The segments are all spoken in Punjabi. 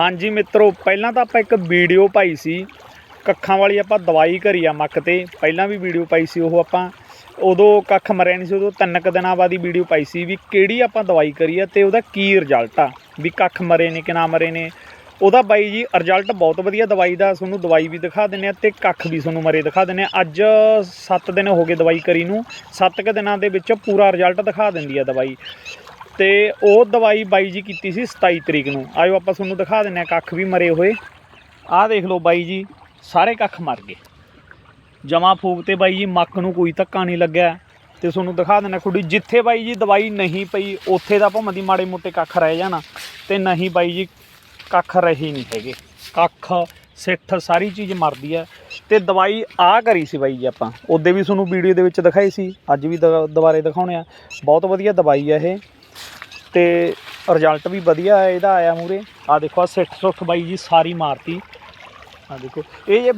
ਹਾਂਜੀ ਮਿੱਤਰੋ, ਪਹਿਲਾਂ ਤਾਂ ਆਪਾਂ ਇੱਕ ਵੀਡੀਓ ਪਾਈ ਸੀ। ਕੱਖਾਂ ਵਾਲੀ ਆਪਾਂ ਦਵਾਈ ਕਰੀ ਆ ਮੱਕ ਤੇ। ਪਹਿਲਾਂ ਵੀ ਵੀਡੀਓ ਪਾਈ ਸੀ ਉਹ ਆਪਾਂ। ਉਦੋਂ ਕੱਖ ਮਰਿਆ ਨਹੀਂ ਸੀ, ਉਦੋਂ ਤਿੰਨ ਕੁ ਦਿਨਾਂ ਬਾਅਦ ਹੀ ਵੀਡੀਓ ਪਾਈ ਸੀ ਵੀ ਕਿਹੜੀ ਆਪਾਂ ਦਵਾਈ ਕਰੀ ਆ ਤੇ ਉਹਦਾ ਕੀ ਰਿਜ਼ਲਟ ਆ, ਵੀ ਕੱਖ ਮਰੇ ਨੇ ਕਿ ਨਾ ਮਰੇ ਨੇ। ਉਹਦਾ ਬਾਈ ਜੀ ਰਿਜ਼ਲਟ ਬਹੁਤ ਵਧੀਆ ਦਵਾਈ ਦਾ, ਤੁਹਾਨੂੰ ਦਵਾਈ ਵੀ ਦਿਖਾ ਦਿੰਨੇ ਆ ਤੇ ਕੱਖ ਵੀ ਤੁਹਾਨੂੰ ਮਰੇ ਦਿਖਾ ਦਿੰਨੇ ਆ। ਅੱਜ 7 ਦਿਨ ਹੋ ਗਏ ਦਵਾਈ ਕਰੀ ਨੂੰ। 7 ਕੁ ਦਿਨਾਂ ਦੇ ਵਿੱਚ ਪੂਰਾ ਰਿਜ਼ਲਟ ਦਿਖਾ ਦਿੰਦੀ ਆ ਦਵਾਈ। ਤੇ ਉਹ ਦਵਾਈ ਬਾਈ ਜੀ ਕੀਤੀ ਸੀ 27 ਤਰੀਕ ਨੂੰ। ਆਇਓ ਆਪਾਂ ਤੁਹਾਨੂੰ ਦਿਖਾ ਦਿੰਨੇ ਆ ਕੱਖ ਵੀ ਮਰੇ ਹੋਏ। ਆਹ ਦੇਖ ਲਓ ਬਾਈ ਜੀ, ਸਾਰੇ ਕੱਖ ਮਰ ਗਏ। ਜਮਾ ਫੂਕ ਤੇ ਬਾਈ ਜੀ, ਮੱਕ ਨੂੰ ਕੋਈ ਧੱਕਾ ਨਹੀਂ ਲੱਗਿਆ। ਤੇ ਤੁਹਾਨੂੰ ਦਿਖਾ ਦਿੰਨਾ ਖੁੱਡੀ ਜਿੱਥੇ ਬਾਈ ਜੀ ਦਵਾਈ ਨਹੀਂ ਪਈ, ਉੱਥੇ ਦਾ ਭਾਵੇਂ ਦੀ ਮਾੜੇ ਮੋਟੇ ਕੱਖ ਰਹਿ ਜਾਣਾ, ਤੇ ਨਹੀਂ ਬਾਈ ਜੀ, ਕੱਖ ਰਹੇ ਨਹੀਂ ਹੈਗੇ। ਕੱਖ, ਸਿੱਠ, ਸਾਰੀ ਚੀਜ਼ ਮਰਦੀ ਹੈ ਤੇ ਦਵਾਈ ਆ ਕਰੀ ਸੀ ਬਾਈ ਜੀ ਆਪਾਂ। ਉਹਦੇ ਵੀ ਤੁਹਾਨੂੰ ਵੀਡੀਓ ਦੇ ਵਿੱਚ ਦਿਖਾਈ ਸੀ। ਅੱਜ ਵੀ ਦ- ਦੁਬਾਰੇ ਦਿਖਾਉਣੇ ਆ। ਬਹੁਤ ਵਧੀਆ ਦਵਾਈ ਆ ਇਹ। ਤੇ ਰਿਜ਼ਲਟ ਵੀ ਵਧੀਆ ਇਹਦਾ ਆਇਆ ਮੂਰੇ ਆ ਦੇਖੋ ਆ ਸਿੱਖ ਸੁੱਠ ਬਾਈ ਜੀ ਸਾਰੀ ਮਾਰਤੀ। ਆ ਦੇਖੋ, ਇਹ ਜੇ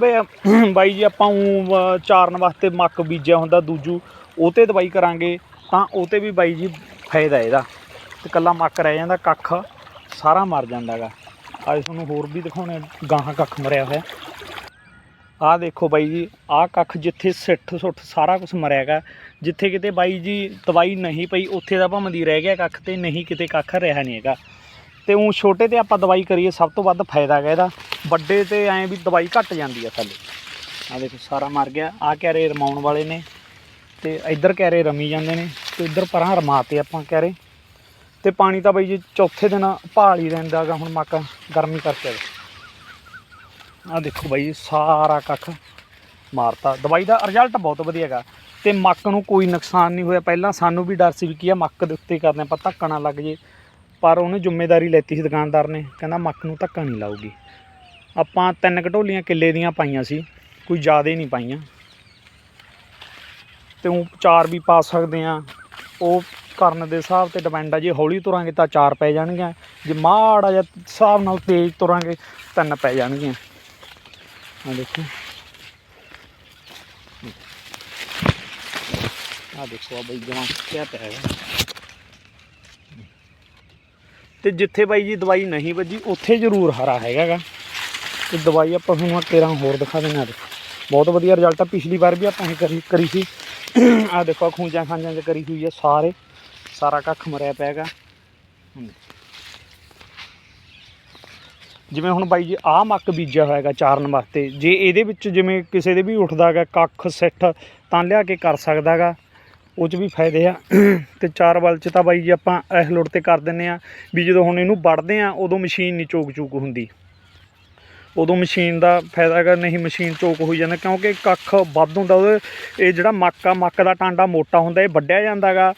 ਬਾਈ ਜੀ ਆਪਾਂ ਊਂ ਚਾਰਨ ਵਾਸਤੇ ਮੱਕ ਬੀਜਿਆ ਹੁੰਦਾ ਦੂਜੂ, ਉਹ ਤੇ ਦਵਾਈ ਕਰਾਂਗੇ, ਤਾਂ ਉਹ ਤੇ ਵੀ ਬਾਈ ਜੀ ਫਾਇਦਾ ਇਹਦਾ। ਤੇ ਕੱਲਾ ਮੱਕ ਰਹਿ ਜਾਂਦਾ, ਕੱਖ ਸਾਰਾ ਮਰ ਜਾਂਦਾਗਾ। ਅੱਜ ਤੁਹਾਨੂੰ ਹੋਰ ਵੀ ਦਿਖਾਉਣੇ, ਗਾਹਾਂ ਕੱਖ ਮਰਿਆ ਹੋਇਆ। ਆਹ ਦੇਖੋ ਬਾਈ ਜੀ, ਆਹ ਕੱਖ ਜਿੱਥੇ ਸਿੱਠ ਸੁੱਠ ਸਾਰਾ ਕੁਝ ਮਰਿਆਗਾ ਜਿੱਥੇ ਕਿਤੇ ਬਾਈ ਜੀ ਦਵਾਈ ਨਹੀਂ ਪਈ, ਉੱਥੇ ਦਾ ਭਾਵੇਂ ਦੀ ਰਹਿ ਗਿਆ ਕੱਖ ਤੇ, ਨਹੀਂ ਕਿਤੇ ਕੱਖ ਰਿਹਾ ਨਹੀਂ ਹੈਗਾ। ਤੇ ਉਹ ਛੋਟੇ ਤੇ ਆਪਾਂ ਦਵਾਈ ਕਰੀਏ, ਸਭ ਤੋਂ ਵੱਧ ਫਾਇਦਾ ਹੈਗਾ ਇਹਦਾ। ਵੱਡੇ ਤੇ ਐਂ ਵੀ ਦਵਾਈ ਘੱਟ ਜਾਂਦੀ ਆ ਥੱਲੇ। ਆ ਦੇਖੋ, ਸਾਰਾ ਮਰ ਗਿਆ। ਆ ਕੈਰੇ ਰਮਾਉਣ ਵਾਲੇ ਨੇ। ਤੇ ਇੱਧਰ ਕੈਰੇ ਰਮੀ ਜਾਂਦੇ ਨੇ। ਤੇ ਇੱਧਰ ਪਰਾਂ ਰਮਾਤੇ ਆਪਾਂ ਕੈਰੇ। ਤੇ ਪਾਣੀ ਤਾਂ ਬਈ ਜੀ, ਚੌਥੇ ਦਿਨ ਭਾਲ ਹੀ ਰਹਿੰਦਾਗਾ ਹੁਣ ਮੱਕ ਗਰਮੀ ਕਰਕੇ। ਆ ਦੇਖੋ ਬਾਈ ਸਾਰਾ ਕੱਖ ਮਾਰਤਾ। ਦਵਾਈ ਦਾ ਰਿਜ਼ਲਟ ਬਹੁਤ ਵਧੀਆ ਹੈਗਾ। ਤੇ ਮੱਕ ਨੂੰ ਕੋਈ ਨੁਕਸਾਨ ਨਹੀਂ ਹੋਇਆ। ਪਹਿਲਾਂ ਸਾਨੂੰ ਵੀ ਡਰ ਸੀ ਵੀ ਕੀ ਆ, ਮੱਕ ਦੇ ਉੱਤੇ ਕਰਨੇ ਆਪਾਂ ਧੱਕਾ ਨਾ ਲੱਗ ਜੇ। ਪਰ ਉਹਨੇ ਜ਼ਿੰਮੇਵਾਰੀ ਲੈਤੀ ਸੀ ਦੁਕਾਨਦਾਰ ਨੇ। ਕਹਿੰਦਾ ਮੱਕ ਨੂੰ ਧੱਕਾ ਨਹੀਂ ਲਾਊਗੀ। ਆਪਾਂ ਤਿੰਨ ਘਟੋਲੀਆਂ ਕਿੱਲੇ ਦੀਆਂ ਪਾਈਆਂ ਸੀ। ਕੋਈ ਜ਼ਿਆਦੇ ਨਹੀਂ ਪਾਈਆਂ। ਤੇ ਉਹ ਚਾਰ ਵੀ ਪਾ ਸਕਦੇ ਆ। ਉਹ ਕਰਨ ਦੇ ਹਿਸਾਬ ਤੇ ਡਿਪੈਂਡ ਆ। ਜੇ ਹੌਲੀ ਤੁਰਾਂਗੇ ਤਾਂ ਚਾਰ ਪੈ ਜਾਣਗੀਆਂ। ਜੇ ਮਾੜਾ ਜਿਹਾ ਹਿਸਾਬ ਨਾਲ ਤੇਜ਼ ਤੁਰਾਂਗੇ, ਤਿੰਨ ਪੈ ਜਾਣਗੀਆਂ। ਆ ਦੇਖੋ ਆ ਦੇਖੋ ਆ ਬਈ ਜਮਾ ਕਿਆ ਪਿਆ ਹੈਗਾ ਤੇ ਜਿੱਥੇ ਬਾਈ ਜੀ ਦਵਾਈ ਨਹੀਂ ਵੱਜੀ ਉੱਥੇ ਜ਼ਰੂਰ ਹਰਾ ਹੈਗਾਗਾ ਤੇ ਦਵਾਈ ਆਪਾਂ ਤੁਹਾਨੂੰ ਤੇਰਾ ਹੋਰ ਦਿਖਾ ਦਿੰਦੇ ਆ ਬਹੁਤ ਵਧੀਆ ਰਿਜ਼ਲਟ ਆ ਪਿਛਲੀ ਵਾਰ ਵੀ ਆਪਾਂ ਇਹ ਕਰੀ ਕਰੀ ਸੀ ਆ ਦੇਖੋ ਖੂੰਜਾਂ ਖਾਂਜਾਂ ਚ ਕਰੀ ਹੋਈ ਆ ਸਾਰੇ ਸਾਰਾ ਕੱਖ ਮਰਿਆ ਪਿਆਗਾ ਜਿਵੇਂ ਹੁਣ ਬਾਈ ਜੀ ਆਹ ਮੱਕ ਬੀਜਿਆ ਹੋਇਆਗਾ ਚਾਰਨ ਵਾਸਤੇ, ਜੇ ਇਹਦੇ ਵਿੱਚ ਜਿਵੇਂ ਕਿਸੇ ਦੇ ਵੀ ਉੱਠਦਾਗਾ ਕੱਖ, ਸਿੱਠ, ਤਾਂ ਲਿਆ ਕੇ ਕਰ ਸਕਦਾਗਾ ਉਹ 'ਚ ਵੀ ਫਾਇਦੇ ਆ। ਤੇ ਚਾਰ ਵੱਲ 'ਚ ਤਾਂ ਬਾਈ ਜੀ ਆਪਾਂ ਇਸ ਲੋੜ ਤੇ ਕਰ ਦਿੰਨੇ ਆ ਵੀ ਜਦੋਂ ਹੁਣ ਇਹਨੂੰ ਵੱਢਦੇ ਆ, ਉਦੋਂ ਮਸ਼ੀਨ ਨਹੀਂ ਚੋਕ ਚੂਕ ਹੁੰਦੀ। ਉਦੋਂ ਮਸ਼ੀਨ ਦਾ ਫਾਇਦਾ ਹੈਗਾ, ਨਹੀਂ ਮਸ਼ੀਨ ਚੋਕ ਹੋਈ ਜਾਂਦਾ, ਕਿਉਂਕਿ ਕੱਖ ਵੱਧ ਹੁੰਦਾ, ਉਹਦੇ ਇਹ ਜਿਹੜਾ ਮੱਕ ਆ, ਮੱਕ ਦਾ ਟਾਂਡਾ ਮੋਟਾ ਹੁੰਦਾ, ਇਹ ਵੱਢਿਆ ਜਾਂਦਾਗਾ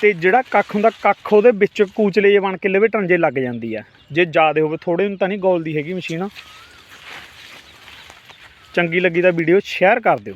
ਤੇ ਜਿਹੜਾ ਕੱਖ ਹੁੰਦਾ, ਕੱਖ ਉਹਦੇ ਵਿੱਚ ਕੂਚਲੇ ਜੇ ਬਣ ਕੇ ਲਵੇਟਣ ਜੇ ਲੱਗ ਜਾਂਦੀ ਆ। ਜੇ ਜ਼ਿਆਦਾ ਹੋਵੇ ਥੋੜੇ ਨੂੰ ਤਾਂ ਨਹੀਂ ਗੋਲਦੀ ਹੈਗੀ ਮਸ਼ੀਨ। ਚੰਗੀ ਲੱਗੀ ਤਾਂ ਵੀਡੀਓ ਸ਼ੇਅਰ ਕਰ ਦਿਓ।